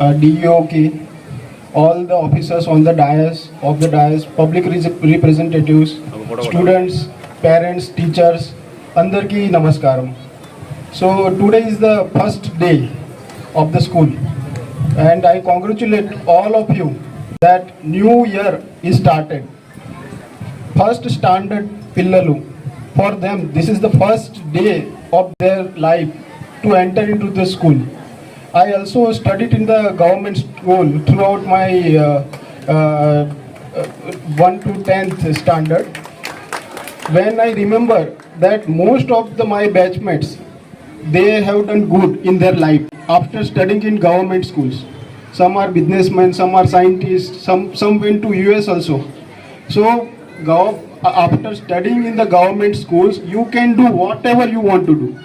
uh, DEOK, all the officers on the dais, of the dais, public representatives, students, parents, teachers, Andarki Namaskaram. So today is the first day of the school and I congratulate all of you that new year is started. First standard Pillalu, for them this is the first day of their life to enter into the school. I also studied in the government school throughout my uh, uh, uh, 1 to 10th standard. When I remember that most of the my batchmates they have done good in their life after studying in government schools. Some are businessmen, some are scientists, some some went to US also. So after studying in the government schools, you can do whatever you want to do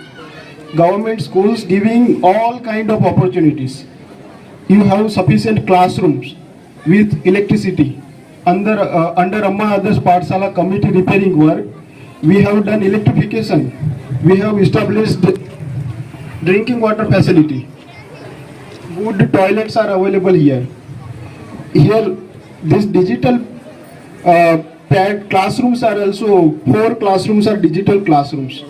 government schools giving all kind of opportunities. You have sufficient classrooms with electricity. Under uh, under amma others pathshala committee repairing work we have done electrification. We have established drinking water facility. Good toilets are available here. Here this digital uh, classrooms are also four classrooms are digital classrooms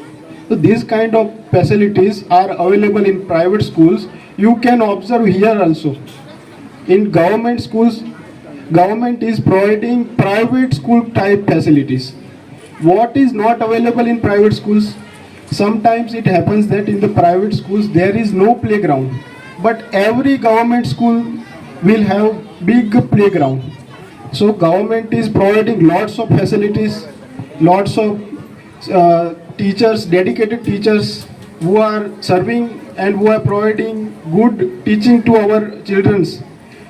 so these kind of facilities are available in private schools. You can observe here also. In government schools government is providing private school type facilities. What is not available in private schools? Sometimes it happens that in the private schools there is no playground. But every government school will have big playground. So government is providing lots of facilities lots of uh, teachers dedicated teachers who are serving and who are providing good teaching to our childrens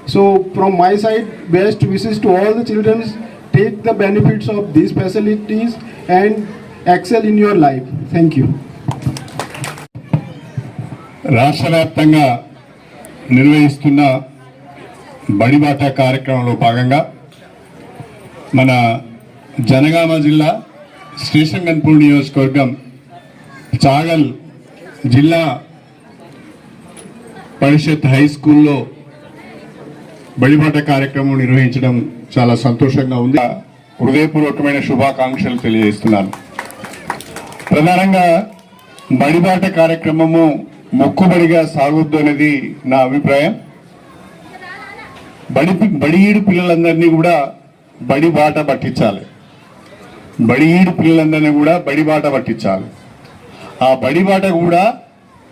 so from my side best wishes to all the children take the benefits of these facilities and excel in your life thank you రాష్ట్ర వ్యాప్తంగా నిర్వహిస్తున్న బడిబాట కార్యక్రమంలో భాగంగా మన జనగామ జిల్లా శ్రీశంగన్పూర్ నియోజకవర్గం చాగల్ జిల్లా పరిషత్ high స్కూల్లో బడిబాట కార్యక్రమం నిర్వహించడం చాలా సంతోషంగా ఉంది. హృదయపూర్వకమైన శుభాకాంక్షలు తెలియజేస్తున్నాను. ప్రధానంగా బడిబాట కార్యక్రమము మొక్కుబడిగా సాగుద్దు అనేది నా అభిప్రాయం. బడి బడిఈడు పిల్లలందరినీ కూడా బడి బాట పట్టించాలి. బడిఈడు పిల్లలందరినీ కూడా బడి బాట పట్టించాలి. ఆ బడి బాట కూడా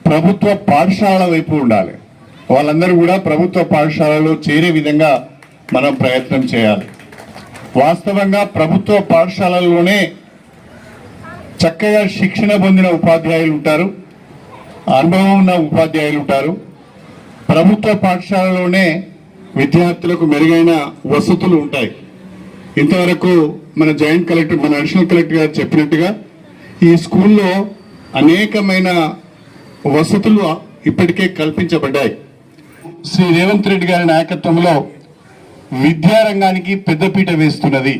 ప్రభుత్వ పాఠశాల వైపు ఉండాలి. వాళ్ళందరూ కూడా ప్రభుత్వ పాఠశాలలో చేరే విధంగా మనం ప్రయత్నం చేయాలి. వాస్తవంగా ప్రభుత్వ పాఠశాలల్లోనే చక్కగా శిక్షణ పొందిన ఉపాధ్యాయులు ఉంటారు. అనుభవం ఉన్న ఉపాధ్యాయులు ఉంటారు. ప్రభుత్వ పాఠశాలలోనే విద్యార్థులకు మెరుగైన వసతులు ఉంటాయి. ఇంతవరకు మన జాయింట్ కలెక్టర్ మన అడిషనల్ కలెక్టర్ గారు చెప్పినట్టుగా ఈ స్కూల్లో అనేకమైన వసతులు ఇప్పటికే కల్పించబడ్డాయి. శ్రీ రేవంత్ రెడ్డి గారి నాయకత్వంలో విద్యారంగానికి పెద్దపీట వేస్తున్నది.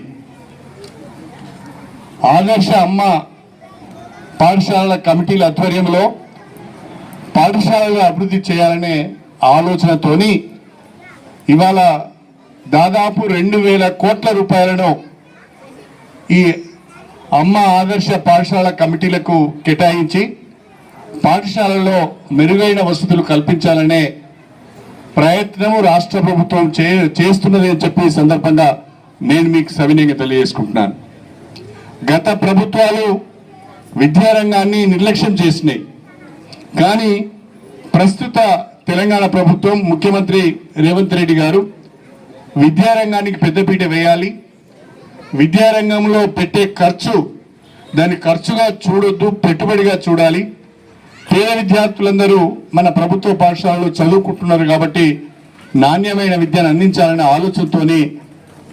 ఆదర్శ అమ్మ పాఠశాలల కమిటీల ఆధ్వర్యంలో పాఠశాలలు అభివృద్ధి చేయాలనే ఆలోచనతోని ఇవాళ దాదాపు రెండు వేల కోట్ల రూపాయలను ఈ అమ్మ ఆదర్శ పాఠశాల కమిటీలకు కేటాయించి పాఠశాలలో మెరుగైన వసతులు కల్పించాలనే ప్రయత్నము రాష్ట్ర ప్రభుత్వం చే చేస్తున్నది అని చెప్పి ఈ సందర్భంగా నేను మీకు సవినీయంగా తెలియజేసుకుంటున్నాను. గత ప్రభుత్వాలు విద్యారంగాన్ని నిర్లక్ష్యం చేసినాయి. కానీ ప్రస్తుత తెలంగాణ ప్రభుత్వం ముఖ్యమంత్రి రేవంత్ రెడ్డి గారు విద్యారంగానికి పెద్దపీట వేయాలి విద్యారంగంలో పెట్టే ఖర్చు దాన్ని ఖర్చుగా చూడొద్దు పెట్టుబడిగా చూడాలి. పేద విద్యార్థులందరూ మన ప్రభుత్వ పాఠశాలలో చదువుకుంటున్నారు కాబట్టి నాణ్యమైన విద్యను అందించాలనే ఆలోచనతోని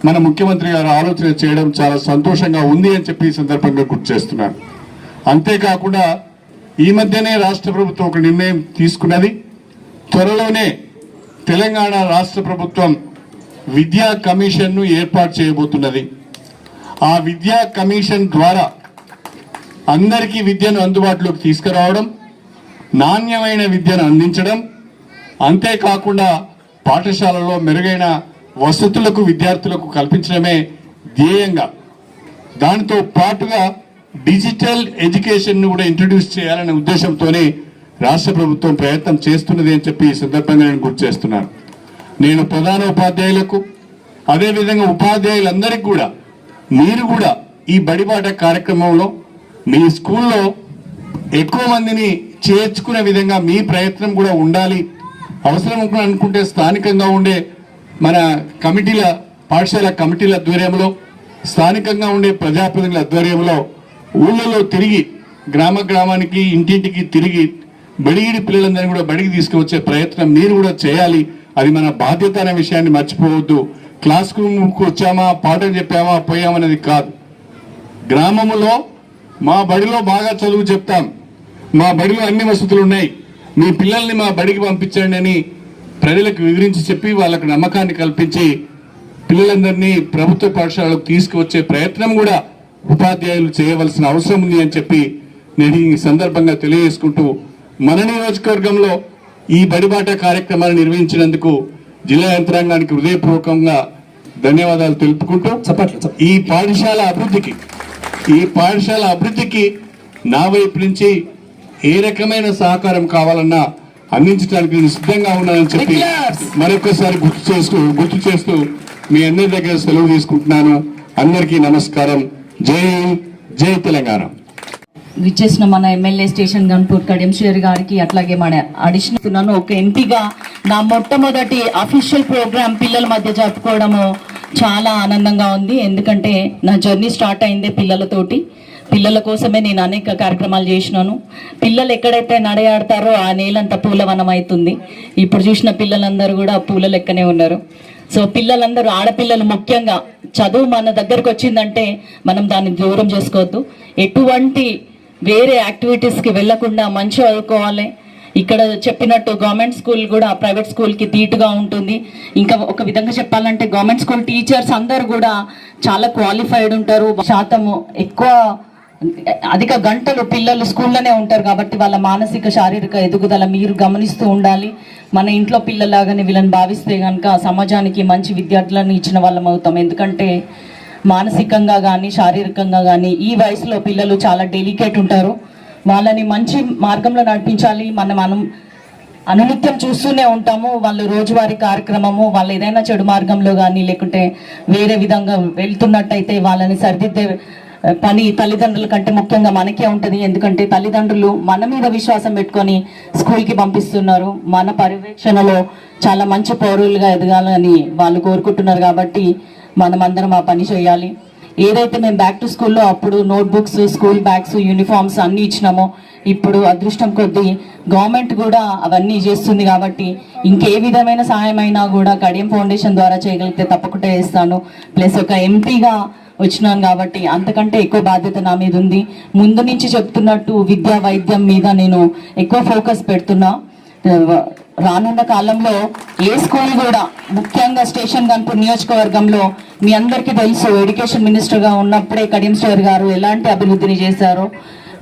మన ముఖ్యమంత్రి గారు ఆలోచన చేయడం చాలా సంతోషంగా ఉంది అని చెప్పి ఈ సందర్భంగా గుర్తు చేస్తున్నాను. అంతేకాకుండా ఈ మధ్యనే రాష్ట్ర ప్రభుత్వం ఒక నిర్ణయం తీసుకున్నది. త్వరలోనే తెలంగాణ రాష్ట్ర ప్రభుత్వం విద్యా కమిషన్ను ఏర్పాటు చేయబోతున్నది. ఆ విద్యా కమిషన్ ద్వారా అందరికీ విద్యను అందుబాటులోకి తీసుకురావడం నాణ్యమైన విద్యను అందించడం అంతేకాకుండా పాఠశాలలో మెరుగైన వసతులకు విద్యార్థులకు కల్పించడమే ధ్యేయంగా దానితో పాటుగా డిజిటల్ ఎడ్యుకేషన్ను కూడా ఇంట్రడ్యూస్ చేయాలనే ఉద్దేశంతోనే రాష్ట్ర ప్రభుత్వం ప్రయత్నం చేస్తున్నది అని చెప్పి ఈ సందర్భంగా నేను గుర్తు చేస్తున్నాను. నేను ప్రధాన ఉపాధ్యాయులకు అదేవిధంగా ఉపాధ్యాయులందరికీ కూడా మీరు కూడా ఈ బడిబాట కార్యక్రమంలో మీ స్కూల్లో ఎక్కువ మందిని చేర్చుకునే విధంగా మీ ప్రయత్నం కూడా ఉండాలి. అవసరం అనుకుంటే స్థానికంగా ఉండే మన కమిటీల పాఠశాల కమిటీల ఆధ్వర్యంలో స్థానికంగా ఉండే ప్రజాప్రతినిధుల ఆధ్వర్యంలో ఊళ్ళలో తిరిగి గ్రామ గ్రామానికి ఇంటింటికి తిరిగి బడిగిడి పిల్లలందరినీ కూడా బడికి తీసుకువచ్చే ప్రయత్నం మీరు కూడా చేయాలి. అది మన బాధ్యత అనే విషయాన్ని మర్చిపోవద్దు. క్లాస్ రూమ్కి వచ్చామా పాఠం చెప్పామా పోయామనేది కాదు. గ్రామములో మా బడిలో బాగా చదువు చెప్తాం. మా బడిలో అన్ని వసతులు ఉన్నాయి. మీ పిల్లల్ని మా బడికి పంపించండి అని ప్రజలకు వివరించి చెప్పి వాళ్ళకు నమ్మకాన్ని కల్పించి పిల్లలందరినీ ప్రభుత్వ పాఠశాలకు తీసుకువచ్చే ప్రయత్నం కూడా ఉపాధ్యాయులు చేయవలసిన అవసరం ఉంది అని చెప్పి నేను ఈ సందర్భంగా తెలియజేసుకుంటూ మన నియోజకవర్గంలో ఈ బడిబాట కార్యక్రమాన్ని నిర్వహించినందుకు జిల్లా యంత్రాంగానికి హృదయపూర్వకంగా ధన్యవాదాలు తెలుపుకుంటూ చప్పట్లు ఈ పాఠశాల అభివృద్ధికి ఈ పాఠశాల అభివృద్ధికి నా వైపు నుంచి ఏ రకమైన సహకారం కావాలన్నా అందించడానికి నేను సిద్ధంగా ఉన్నానని చెప్పి మరొకసారి గుర్తు చేస్తూ గుర్తు చేస్తూ మీ అందరి దగ్గర సెలవు తీసుకుంటున్నాను. అందరికీ నమస్కారం. జై జై తెలంగాణ. విచ్చేసిన మన ఎమ్మెల్యే స్టేషన్ గన్పూర్ కడియంశ్వర్ గారికి అట్లాగే మన అడిషనల్ ఒక ఎంపీగా నా మొట్టమొదటి అఫీషియల్ ప్రోగ్రామ్ పిల్లల మధ్య జరుపుకోవడము చాలా ఆనందంగా ఉంది. ఎందుకంటే నా జర్నీ స్టార్ట్ అయిందే పిల్లలతోటి. పిల్లల కోసమే నేను అనేక కార్యక్రమాలు చేసినాను. పిల్లలు ఎక్కడైతే నడయాడతారో ఆ నేలంతా పూలవనం అవుతుంది. ఇప్పుడు చూసిన పిల్లలందరూ కూడా పూల లెక్కనే ఉన్నారు. సో పిల్లలందరూ ఆడపిల్లలు ముఖ్యంగా చదువు మన దగ్గరకు వచ్చిందంటే మనం దాన్ని దూరం చేసుకోవద్దు. ఎటువంటి వేరే యాక్టివిటీస్కి వెళ్ళకుండా మంచి చదువుకోవాలి. ఇక్కడ చెప్పినట్టు గవర్నమెంట్ స్కూల్ కూడా ప్రైవేట్ స్కూల్కి తీటుగా ఉంటుంది. ఇంకా ఒక విధంగా చెప్పాలంటే గవర్నమెంట్ స్కూల్ టీచర్స్ అందరు కూడా చాలా క్వాలిఫైడ్ ఉంటారు. శాతము ఎక్కువ అధిక గంటలు పిల్లలు స్కూల్లోనే ఉంటారు కాబట్టి వాళ్ళ మానసిక శారీరక ఎదుగుదల మీరు గమనిస్తూ ఉండాలి. మన ఇంట్లో పిల్లలాగానే వీళ్ళని భావిస్తే కనుక సమాజానికి మంచి విద్యార్థులను ఇచ్చిన వాళ్ళం అవుతాం. ఎందుకంటే మానసికంగా కానీ శారీరకంగా కానీ ఈ వయసులో పిల్లలు చాలా డెలికేట్ ఉంటారు. వాళ్ళని మంచి మార్గంలో నడిపించాలి. మనం మనం అనునిత్యం చూస్తూనే ఉంటాము. వాళ్ళు రోజువారీ కార్యక్రమము వాళ్ళు ఏదైనా చెడు మార్గంలో కానీ లేకుంటే వేరే విధంగా వెళ్తున్నట్టయితే వాళ్ళని సరిదిద్దే పని తల్లిదండ్రుల కంటే ముఖ్యంగా మనకే ఉంటుంది. ఎందుకంటే తల్లిదండ్రులు మన మీద విశ్వాసం పెట్టుకొని స్కూల్కి పంపిస్తున్నారు. మన పర్యవేక్షణలో చాలా మంచి పౌరులుగా ఎదగాలని వాళ్ళు కోరుకుంటున్నారు కాబట్టి మనమందరం ఆ పని చేయాలి. ఏదైతే మేము బ్యాక్ టు స్కూల్లో అప్పుడు నోట్బుక్స్ స్కూల్ బ్యాగ్స్ యూనిఫామ్స్ అన్నీ ఇచ్చినామో ఇప్పుడు అదృష్టం కొద్దీ గవర్నమెంట్ కూడా అవన్నీ చేస్తుంది కాబట్టి ఇంకే విధమైన సహాయమైనా కూడా కడియం ఫౌండేషన్ ద్వారా చేయగలిగితే తప్పకుండా చేస్తాను. ప్లస్ ఒక ఎంపీగా వచ్చినాను కాబట్టి అంతకంటే ఎక్కువ బాధ్యత నా మీద ఉంది. ముందు నుంచి చెప్తున్నట్టు విద్యా వైద్యం మీద నేను ఎక్కువ ఫోకస్ పెడుతున్నా. రానున్న కాలంలో ఏ స్కూల్ కూడా ముఖ్యంగా స్టేషన్ గన్పూర్ నియోజకవర్గంలో మీ అందరికీ తెలుసు ఎడ్యుకేషన్ మినిస్టర్గా ఉన్నప్పుడే కడియం సార్ గారు ఎలాంటి అభివృద్ధిని చేశారు.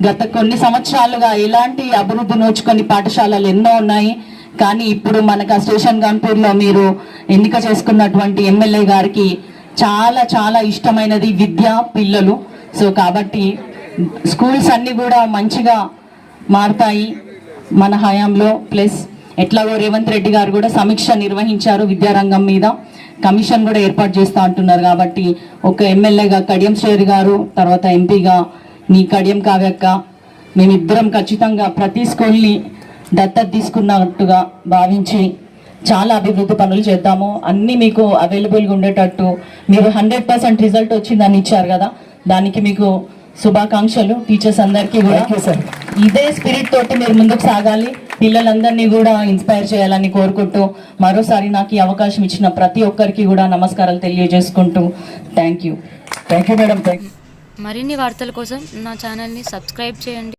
గత కొన్ని సంవత్సరాలుగా ఎలాంటి అభివృద్ధి నోచుకొని పాఠశాలలు ఎన్నో ఉన్నాయి. కానీ ఇప్పుడు మనకు ఆ స్టేషన్ గన్పూర్లో మీరు ఎన్నిక చేసుకున్నటువంటి ఎమ్మెల్యే గారికి చాలా చాలా ఇష్టమైనది విద్య పిల్లలు. సో కాబట్టి స్కూల్స్ అన్నీ కూడా మంచిగా మారుతాయి మన హయాంలో. ప్లస్ ఎట్లాగో రేవంత్ రెడ్డి గారు కూడా సమీక్ష నిర్వహించారు విద్యారంగం మీద. కమిషన్ కూడా ఏర్పాటు చేస్తా అంటున్నారు కాబట్టి ఒక ఎమ్మెల్యేగా కడియం శ్రేరి గారు తర్వాత ఎంపీగా నీ కడియం కావ్యక్క మేమిద్దరం ఖచ్చితంగా ప్రతి స్కూల్ని దత్తత తీసుకున్నట్టుగా భావించి చాలా అభివృద్ధి పనులు చేద్దాము. అన్నీ మీకు అవైలబుల్గా ఉండేటట్టు మీరు హండ్రెడ్ పర్సెంట్ రిజల్ట్ వచ్చిందని ఇచ్చారు కదా దానికి మీకు శుభాకాంక్షలు టీచర్స్ అందరికీ కూడా. ఇదే స్పిరిట్ తోటి మీరు ముందుకు సాగాలి. పిల్లలందరినీ కూడా ఇన్స్పైర్ చేయాలని కోరుకుంటూ మరోసారి నాకు ఈ అవకాశం ఇచ్చిన ప్రతి ఒక్కరికి కూడా నమస్కారాలు తెలియజేసుకుంటూ thank you. Thank you madam మరిన్ని వార్తల కోసం నా ఛానల్ని సబ్స్క్రైబ్ చేయండి.